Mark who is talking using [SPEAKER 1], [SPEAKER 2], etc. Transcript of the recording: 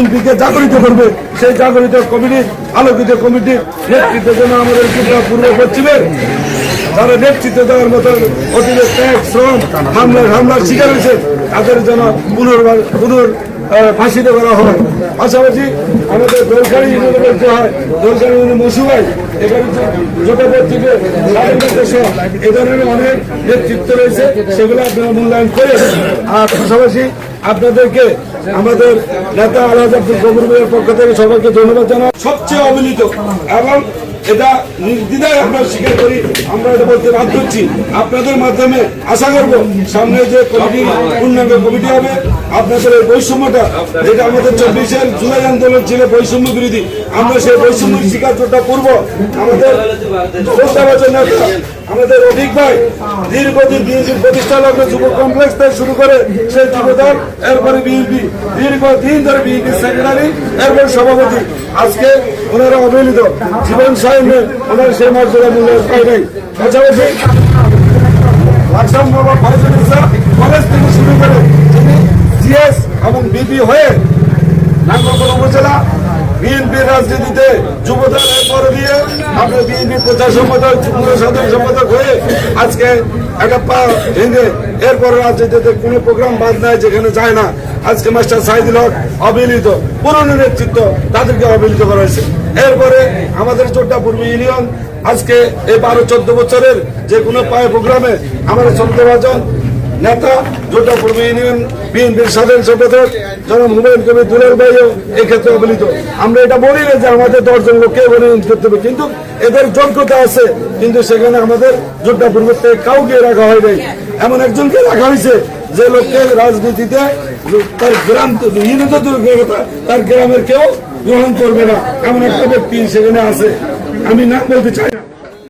[SPEAKER 1] বিএনপিকে জাগরিত করবে। সেই জাগরিত কমিটির আলোকিত কমিটির নেতৃত্বের জন্য আমাদের ত্রিপুরা পূর্ব পশ্চিমের যারা নেতৃত্ব দেওয়ার মতো অতীতে ত্যাগ, শ্রম, হামলার হামলার শিকার হয়েছে, তাদের যেন পুনর্বার পুনর ফাঁসিত করা হয়। পাশাপাশি আমাদের দরকারি ইউনিয়নে বলতে হয়, দরকারি ইউনিয়নে মসুভাই এখানে সহ এ ধরনের অনেক নেতৃত্ব রয়েছে, সেগুলো আপনারা মূল্যায়ন করে আর পাশাপাশি আপনাদেরকে আমাদের নেতা আলাদা পক্ষ থেকে সবাইকে ধন্যবাদ জানাই। সবচেয়ে অবহেলিত। এবং এটা নির্দ্বিধায় আমরা স্বীকার করি, আমরা এটা বলতে বাধ্য হচ্ছি। আপনাদের মাধ্যমে আশা করব সামনে যে কমিটি, পূর্ণাঙ্গ কমিটি হবে, আপনাদের এই বৈষম্যটা, যেটা আমাদের চব্বিশের জুলাই আন্দোলন ছিল বৈষম্য বিরোধী, আমরা সেই বৈষম্য স্বীকার করব আমাদের আমাদের অধিক ভাই দীর্ঘদিন বিএনপির প্রতিষ্ঠা লগ্ন যুব কমপ্লেক্স থেকে শুরু করে সেই যুবদল এরপরে বিএনপি, দীর্ঘদিন ধরে বিএনপি সেক্রেটারি এরপর সভাপতি। আজকে ওনারা অবহেলিত। জীবন ওনার সেই মর্যাদা বিপি হয়ে আজকে এরপর রাজনীতিতে কোনো প্রোগ্রাম বাদ নাই যেখানে যায় না। আজকে মাস্টার সাইদুল হক অবহেলিত, পুরনো নেতৃত্ব তাদেরকে অবহেলিত করা হয়েছে। এরপরে আমাদের চোদ্দা পূর্ব ইউনিয়ন আজকে এই বারো, চোদ্দ বছরের যে কোনো পায়ে প্রোগ্রামে আমাদের সন্দেহভাজন নেতা, জোটা পূর্ব ইউনিয়ন, বিএনপির সাধারণ সম্পাদক, জনাব হুমায়ুন কবির দুলের ভাইও এক্ষেত্রে অবহেলিত। আমরা এটা বলি না যে আমাদের দশজন লোককে মনোনয়ন করতে হবে, কিন্তু এদের যোগ্যতা আছে, কিন্তু সেখানে আমাদের জোটা পূর্ব থেকে কাউকে রাখা হয় নাই। এমন একজনকে রাখা হয়েছে যে লোককে রাজনীতিতে তার গ্রাম ইউনিয়ন তো তার গ্রামের কেউ গ্রহণ করবে না। এমন একটা ব্যক্তি সেখানে আছে। আমি নাম বলতে চাই না।